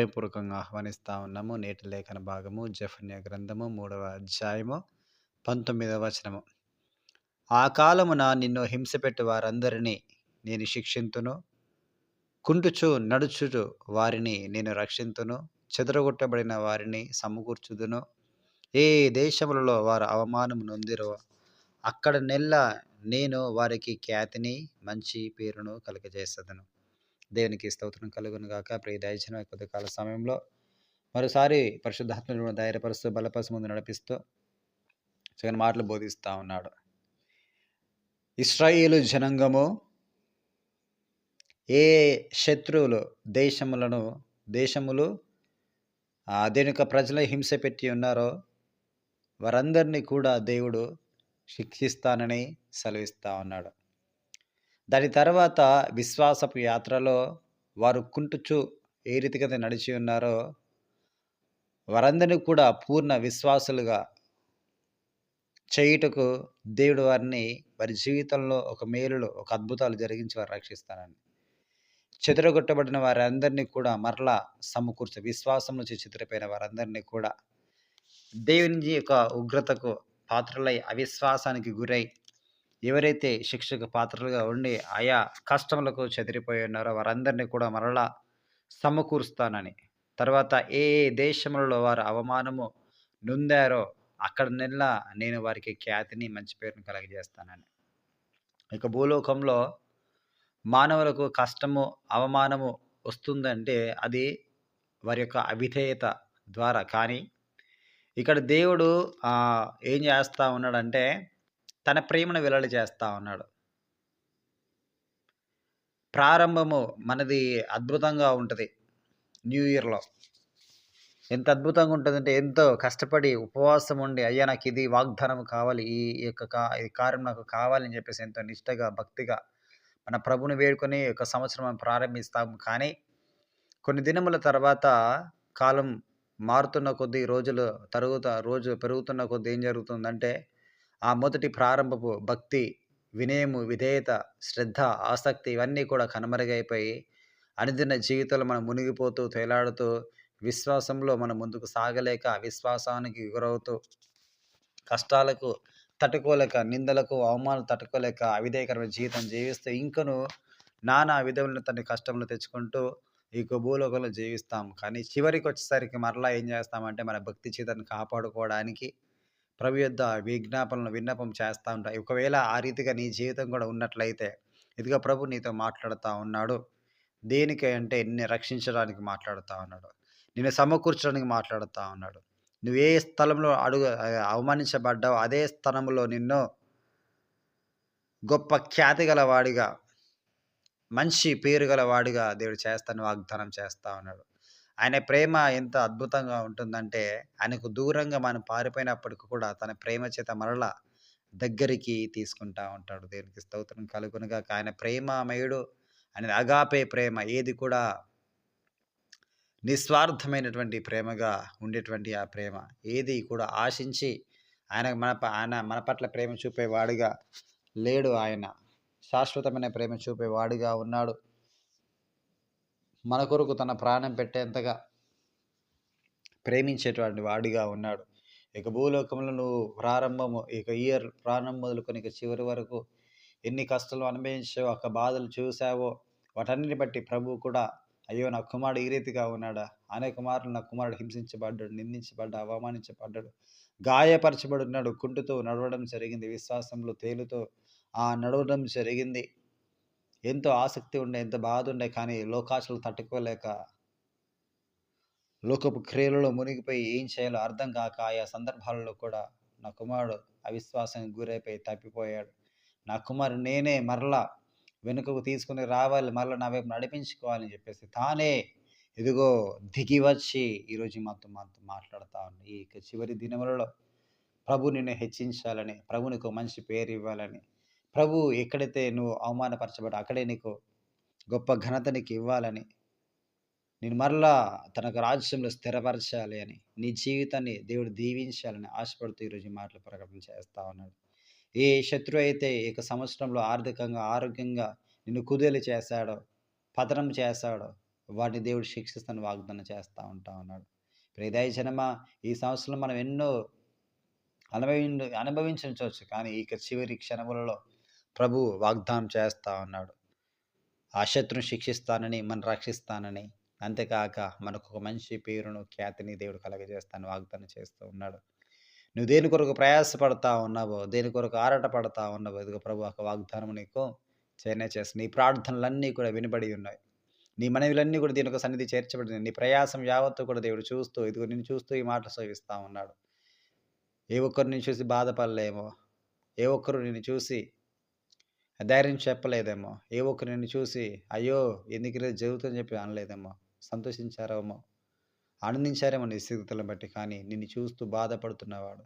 ప్రేమపూర్వకంగా ఆహ్వానిస్తా ఉన్నాము. నేటి లేఖన భాగము జఫన్య గ్రంథము మూడవ అధ్యాయము పంతొమ్మిదవ వచనము. ఆ కాలమున నిన్ను హింసపెట్టు వారందరినీ నేను శిక్షింతును. కుంటుచు నడుచుచు వారిని నేను రక్షింతును. చెదరగొట్టబడిన వారిని సమకూర్చుదును. ఏ దేశములలో వారు అవమానము నొందిరో అక్కడ నెల్ల నేను వారికి ఖ్యాతిని మంచి పేరును కలుగజేసదను దేవునికి స్తోత్రం కలుగును గాక. ప్రియ దయచిన కొద్ది కాల సమయంలో మరోసారి పరిశుద్ధాత్మను ధైర్యపరుస్తూ బలపరుస్తూ ముందు నడిపిస్తూ చక్కని మాటలు బోధిస్తూ ఉన్నాడు. ఇస్రాయేలు జనాంగము ఏ శత్రువులు దేశములను దేశములు దేని యొక్క ప్రజల హింస పెట్టి ఉన్నారో వారందరినీ కూడా దేవుడు శిక్షిస్తానని సెలవిస్తూ ఉన్నాడు. దాని తర్వాత విశ్వాసపు యాత్రలో వారు కుంటుచు ఏ రీతిగా నడిచి ఉన్నారో వారందరినీ కూడా పూర్ణ విశ్వాసులుగా చేయుటకు దేవుడు వారిని వారి జీవితంలో ఒక మేలులు ఒక అద్భుతాలు జరిగించి వారు రక్షిస్తానని చెదరగొట్టబడిన వారందరినీ కూడా మరలా సమకూర్చ విశ్వాసం నుంచి చిత్రపోయిన వారందరినీ కూడా దేవుని యొక్క ఉగ్రతకు పాత్రలై అవిశ్వాసానికి గురై ఎవరైతే శిక్షకు పాత్రలుగా ఉండి ఆయా కష్టములకు చెదిరిపోయి ఉన్నారో వారందరినీ కూడా మరలా సమకూరుస్తానని. తర్వాత ఏ ఏ దేశములలో వారు అవమానము నొందారో అక్కడ నెల నేను వారికి ఖ్యాతిని మంచి పేరును కలగజేస్తానని. ఇక భూలోకంలో మానవులకు కష్టము అవమానము వస్తుందంటే అది వారి యొక్క అవిధేయత ద్వారా. కానీ ఇక్కడ దేవుడు ఏం చేస్తూ ఉన్నాడంటే తన ప్రేమను వెల్లడి చేస్తూ ఉన్నాడు. ప్రారంభము మనది అద్భుతంగా ఉంటుంది. న్యూ ఇయర్లో. ఎంత అద్భుతంగా ఉంటుందంటే ఎంతో కష్టపడి ఉపవాసం ఉండి అయ్యా నాకు ఇది వాగ్దానం కావాలి ఈ యొక్క కా ఈ కార్యం నాకు కావాలని చెప్పేసి ఎంతో నిష్టగా భక్తిగా మన ప్రభుని వేడుకొని ఒక సంవత్సరం మనం ప్రారంభిస్తాము. కానీ కొన్ని దినముల తర్వాత కాలం మారుతున్న కొద్దీ రోజులు తరుగుతా రోజు పెరుగుతున్న కొద్దీ ఏం జరుగుతుందంటే ఆ మొదటి ప్రారంభపు భక్తి వినయము విధేయత శ్రద్ధ ఆసక్తి ఇవన్నీ కూడా కనుమరుగైపోయి అనుదిన జీవితంలో మనం మునిగిపోతూ తేలాడుతూ విశ్వాసంలో మనం ముందుకు సాగలేక విశ్వాసానికి గురవుతూ కష్టాలకు తట్టుకోలేక నిందలకు అవమానాలు తట్టుకోలేక అవిధేయకరమైన జీవితం జీవిస్తూ ఇంకను నానా విధములను తన కష్టములు తెచ్చుకుంటూ ఈ భూలోకంలో జీవిస్తాం. కానీ చివరికి వచ్చేసరికి మరలా ఏం చేస్తామంటే మన భక్తి చేతను కాపాడుకోవడానికి ప్రభు యొద్ద విజ్ఞాపనలు విన్నపం చేస్తూ ఉంటాయి ఒకవేళ ఆ రీతిగా నీ జీవితం కూడా ఉన్నట్లయితే ఇదిగా ప్రభు నీతో మాట్లాడుతూ ఉన్నాడు. దేనికి అంటే నిన్ను రక్షించడానికి మాట్లాడుతూ ఉన్నాడు. నిన్ను సమకూర్చడానికి మాట్లాడుతూ ఉన్నాడు. నువ్వు ఏ స్థలంలో అడుగు అవమానించబడ్డావు అదే స్థలంలో నిన్ను గొప్ప ఖ్యాతి గల వాడిగా మంచి పేరు గల వాడిగా దేవుడు చేస్తాను వాగ్దానం చేస్తూ ఉన్నాడు. ఆయన ప్రేమ ఎంత అద్భుతంగా ఉంటుందంటే ఆయనకు దూరంగా మనం పారిపోయినప్పటికి కూడా తన ప్రేమ చేత మరల దగ్గరికి తీసుకుంటా ఉంటాడు. దేవునికి స్తోత్రం కలుగునుగా ఆయన ప్రేమమయుడు ఆయన అగాపే ప్రేమ ఏది కూడా నిస్వార్థమైనటువంటి ప్రేమగా ఉండేటువంటి ఆ ప్రేమ. ఏది కూడా ఆశించి ఆయన మన ఆయన మన పట్ల ప్రేమ చూపేవాడుగా లేడు ఆయన. శాశ్వతమైన ప్రేమ చూపేవాడుగా ఉన్నాడు. మన కొరకు తన ప్రాణం పెట్టేంతగా ప్రేమించేటువంటి వాడిగా ఉన్నాడు. ఇక భూలోకంలో నువ్వు ప్రారంభము ఇక ఇయర్ ప్రారంభం మొదలుకొని ఇక చివరి వరకు ఎన్ని కష్టాలు అనుభవించావో ఒక బాధలు చూసావో వాటన్నిటిని బట్టి ప్రభు కూడా అయ్యో నా కుమారుడు ఈ రీతిగా ఉన్నాడా? అనేక మార్లు నా కుమారుడు హింసించబడ్డాడు నిందించబడ్డా అవమానించబడ్డాడు గాయపరచబడున్నాడు కుంటుతో నడవడం జరిగింది విశ్వాసంలో తేలుతో ఆ నడవడం జరిగింది. ఎంతో ఆసక్తి ఉండే ఎంత బాధ ఉండే కానీ లోకాశలు తట్టుకోలేక లోకపు క్రియలలో మునిగిపోయి ఏం చేయాలో అర్థం కాక ఆయా సందర్భాలలో కూడా నా కుమారుడు అవిశ్వాసానికి గురైపోయి తప్పిపోయాడు. నా కుమారుడు నేనే మరలా వెనుకకు తీసుకుని రావాలి మరలా నా వైపు నడిపించుకోవాలని చెప్పేసి తానే ఇదిగో దిగి వచ్చి ఈరోజు మాతో మాతో మాట్లాడుతూ ఉంది. ఈ చివరి దినములలో ప్రభు నిన్ను హెచ్చించాలని ప్రభునికి మంచి పేరు ఇవ్వాలని ప్రభు ఎక్కడైతే నువ్వు అవమానపరచబడి అక్కడే నీకు గొప్ప ఘనత నీకు ఇవ్వాలని. నేను మరలా తనకు రాజ్యంలో స్థిరపరచాలి అని నీ జీవితాన్ని దేవుడు దీవించాలని ఆశపడుతూ ఈరోజు మాటలు ప్రకటన చేస్తా ఉన్నాడు. ఏ శత్రువు అయితే ఇక సంవత్సరంలో ఆర్థికంగా ఆరోగ్యంగా నిన్ను కుదేలు చేశాడో పతనం చేశాడో వాటిని దేవుడు శిక్షిస్తాను వాగ్దానం చేస్తూ ఉంటా ఉన్నాడు. ప్రియదయ జనమ ఈ సంవత్సరం మనం ఎన్నో అనుభవి అనుభవించవచ్చు కానీ ఇక చివరి క్షణములలో ప్రభు వాగ్దానం చేస్తూ ఉన్నాడు. ఆ శత్రుని శిక్షిస్తానని మనం రక్షిస్తానని అంతేకాక మనకు ఒక మంచి పేరును ఖ్యాతిని దేవుడు కలగజేస్తాను వాగ్దానం చేస్తూ ఉన్నాడు. నువ్వు దేని కొరకు ప్రయాసపడతా ఉన్నావో దేని కొరకు ఆరాట పడతా ఉన్నావో ఇదిగో ప్రభు ఒక వాగ్దానం నీకు చేనే చేస్తుంది. నీ ప్రార్థనలన్నీ కూడా వినబడి ఉన్నాయి. నీ మనవిలన్నీ కూడా దీని ఒక సన్నిధి చేర్చబడింది నీ ప్రయాసం యావత్తు కూడా దేవుడు చూస్తూ ఇదిగో నేను చూస్తూ ఈ మాటలు సోవిస్తూ ఉన్నాడు. ఏ ఒక్కరిని చూసి బాధపడలేమో ఏ ఒక్కరు నేను చూసి ధైర్యం చెప్పలేదేమో. ఏ ఒక్కరు నిన్ను చూసి అయ్యో ఎందుకు ఇలా జరుగుతుందని చెప్పి అనలేదేమో. సంతోషించారేమో. ఆనందించారేమో నీ స్థితిని బట్టి. కానీ నిన్ను చూస్తూ బాధపడుతున్నవాడు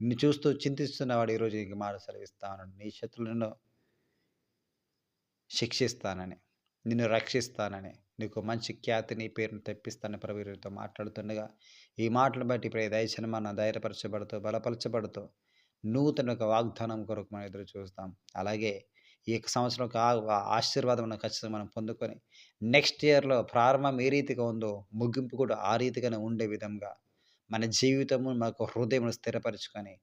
నిన్ను చూస్తూ చింతిస్తున్నవాడు ఈరోజు ఇంక మాట సెలవిస్తాను నీ శత్రులను శిక్షిస్తానని నిన్ను రక్షిస్తానని నీకు మంచి ఖ్యాతిని పేరును తెప్పిస్తానని ప్రభుత్వంతో మాట్లాడుతుండగా ఈ మాటలు బట్టి ప్రియ దయచనమాన ధైర్యపరచబడుతూ బలపరచబడుతూ నూతన ఒక వాగ్దానం కొరకు మనం ఎదురు చూస్తాం. అలాగే ఈ సంవత్సరం ఆ- ఆశీర్వాదం మనం ఖచ్చితంగా మనం పొందుకొని నెక్స్ట్ ఇయర్లో ప్రారంభం ఏ రీతిగా ఉందో ముగింపు కూడా ఆ రీతిగానే ఉండే విధంగా మన జీవితము మనకు హృదయం స్థిరపరచుకొని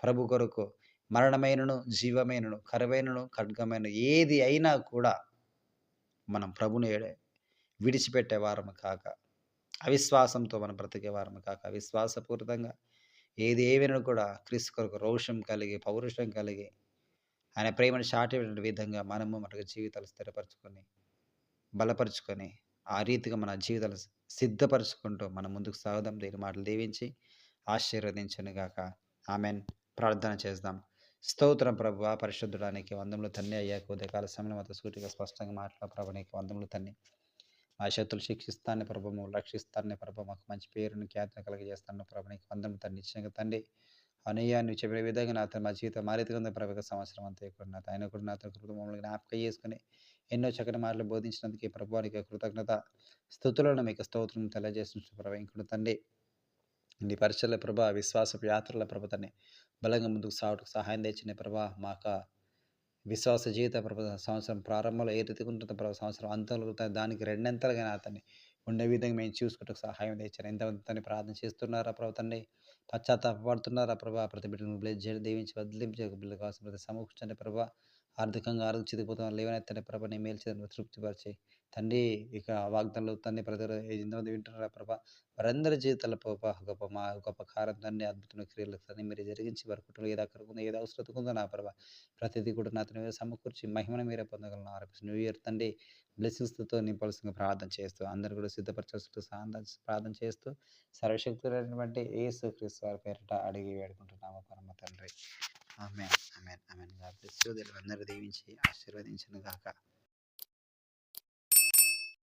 ప్రభు కొరకు మరణమైనను జీవమైనను కరువైనను ఖడ్గమైన ఏది అయినా కూడా మనం ప్రభుని విడిచిపెట్టే వారము కాక అవిశ్వాసంతో మనం బ్రతికే వారము కాక విశ్వాసపూరితంగా ఏది ఏమైనా కూడా క్రీస్తు కొరకు రోషం కలిగి పౌరుషం కలిగి ఆయన ప్రేమను చాటేటువంటి విధంగా మనము మనకు జీవితాలు స్థిరపరచుకొని బలపరుచుకొని ఆ రీతిగా మన జీవితాలు సిద్ధపరచుకుంటూ మనం ముందుకు సాగుదాం. దీని మాటలు దీవించి ఆశీర్వదించను గాక. ఆమెన్. ప్రార్థన చేద్దాం. స్తోత్రం ప్రభు పరిశుద్ధడానికి వందములు తన్ని అయ్యాక ఉదయకాల సమయంలో మాతో సూటిగా స్పష్టంగా మాట్లాడ ప్రభు నీకు వందములు తన్ని. మా శత్రులు శిక్షిస్తాన్ని ప్రభు రక్షిస్తాన్ని ప్రభు మాకు మంచి పేరును ఖ్యాతిని కలిగజేస్తాను ప్రభు నీకు వందములు తన్ని ఇచ్చిన తండ్రి. అనయ్య నువ్వు చెప్పిన విధంగా నాతో మా జీవితం మారీతిగా ప్రభుత్వ ప్రభు సంవత్సరం అంతా కూడా నాతో ఆయన కూడా నాతో కుటుంబంలో జ్ఞాపకం చేసుకుని ఎన్నో చక్కటి మాటలు బోధించినందుకు ఈ ప్రభువానికి కృతజ్ఞత స్థుతులను మీకు స్తోత్రం తెలియజేస్తున్న ప్రభు. ఇంకుడు తండ్రి నీ పరిచయల ప్రభా విశ్వాస యాత్రల ప్రభతని బలంగా ముందుకు సాగుటకు సహాయం తెచ్చిన ప్రభా మాక విశ్వాస జీవిత ప్రభ సంవత్సరం ప్రారంభంలో ఏ రీతిగా ఉంటుందో ప్రభు సంవత్సరం అంతంలో దానికి రెండంతలుగా అతన్ని ఉండే విధంగా మేము చూసుకుంటూ సహాయం తెచ్చారు ఎంతమంది ప్రార్థన చేస్తున్నారా ప్రభు తండ్రి? పశ్చాత్తాపడుతున్నారా ప్రభా? ప్రతి బిడ్డను బ్లెజ్ చేయడం దీవించి వదిలించే బిడ్డ కోసం ప్రతి సమకూర్చండి ప్రభా. ఆర్థికంగా ఆరోగ్య చితిపోతున్న లేవనెత్తని ప్రభ నీ మేలు చేత తృప్తిపరిచి తండ్రి. ఇక వాగ్దానాలు తండ్రి ప్రతి ఎంతమంది వింటున్నారా ప్రభా? వారందరి జీవితాల ప్రభా గొప్ప మా గొప్ప కారం తండ్రి అద్భుతమైన క్రియలు తండ్రి మీరు జరిగించి వారి కుటుంబం ఏదో అక్కడ ఉందో ఏదో అవసరం ఉందో నా ప్రభ? ప్రతిదీ కూడా నా తన సమకూర్చి మహిమను మీరే పొందగలను. ఆరోపించి న్యూ ఇయర్ తండ్రి బ్లెస్సింగ్స్తో నింపాల్సిన ప్రార్థన చేస్తూ అందరూ కూడా సిద్ధపరచాల్సిన ప్రార్థన చేస్తూ సర్వశక్తులైనటువంటి ఏసు క్రీస్తు వారి పేరిట అడిగి వేడుకుంటున్నాము పరమ తండ్రి. ఆమె ఆమె ఆమె గాడ్ బ్లెస్ అందరూ దీవించి ఆశీర్వదించను గాక.